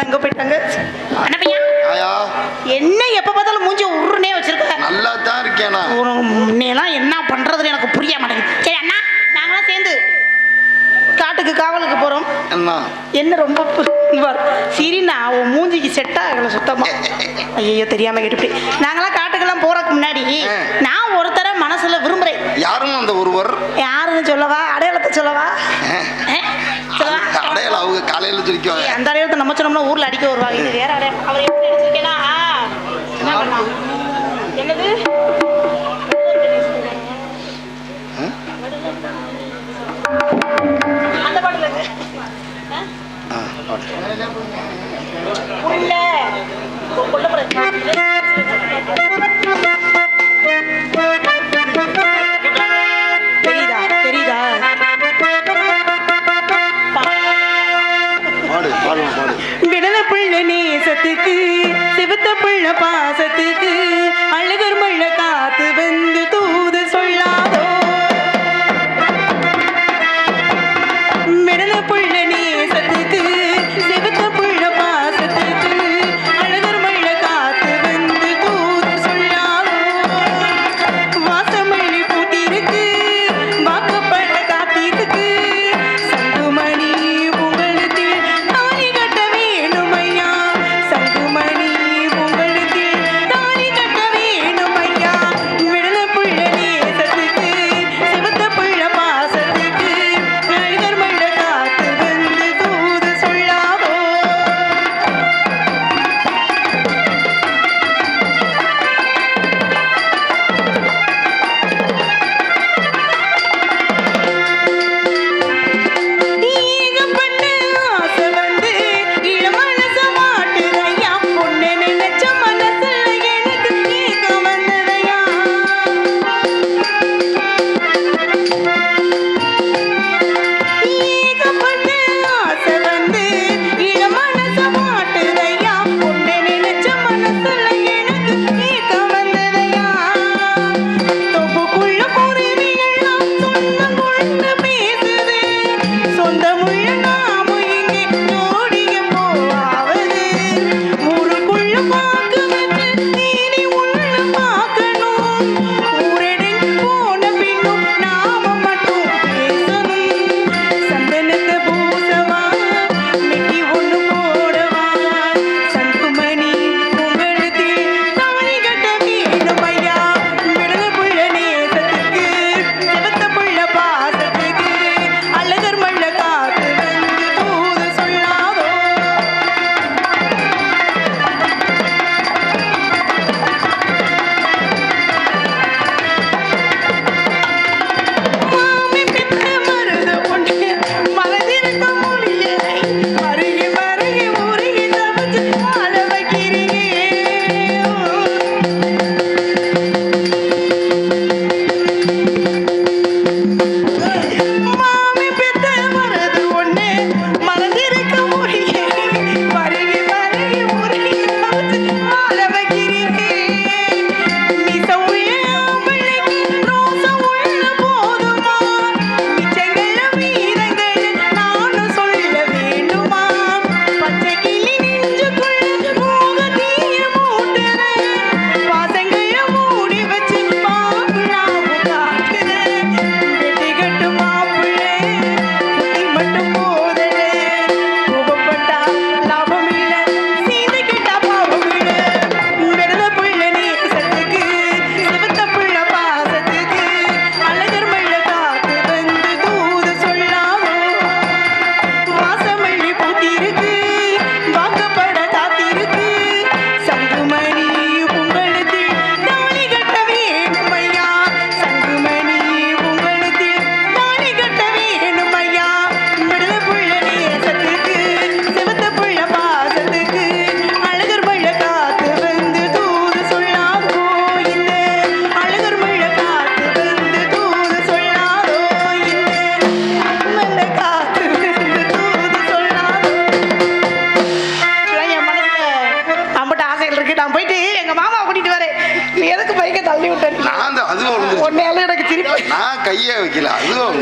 ஆனா எங்க போயிட்டாங்க. என்ன எப்ப பார்த்தாலும் மூஞ்சி உருனே வச்சிருக்க? நல்லா தான் இருக்கேனா உன்னையெல்லாம் என்ன பண்றதுன்னு எனக்கு புரிய மாட்டேங்குது. சரி அண்ணா நாங்களாம் சேர்ந்து காட்டுக்கு காவலுக்கு போறோம். என்ன ரொம்ப சரிண்ணா உன் மூஞ்சிக்கு செட் ஆகல சுத்தமா. ஐயோ தெரியாம எடுப்பி நாங்களாம் காட்டுக்கெல்லாம் போறதுக்கு முன்னாடி நான் ஒருத்தர மனசுல விரும்புறேன். யாரும் அந்த ஒருவர்? யாருன்னு சொல்லவா? அடையாளத்தை சொல்லவா? அது காலையில் அந்த அடையாளத்தை நம்ம சொன்னோம்னா ஊரில் அடிக்க வருவாங்க. இது வேற அடையாளம் அவர் எப்படி அடிச்சிருக்கேன்னா என்னது? அந்த பாட்டுல உள்ள கொல்லப்படுறது பெத்த பிள்ளை பாசத்துக்கு அழுகர் மழை não a mulher இருக்கு. நான் போயிட்டு எங்க மாமா கூட்டிட்டு வரேன். நீ எதுக்கு பைக்கை தள்ளி விட்டேன் நான் அதுவும் உன்னையால எனக்கு திருப்பி நான் கையை வைக்கல. அதுவும்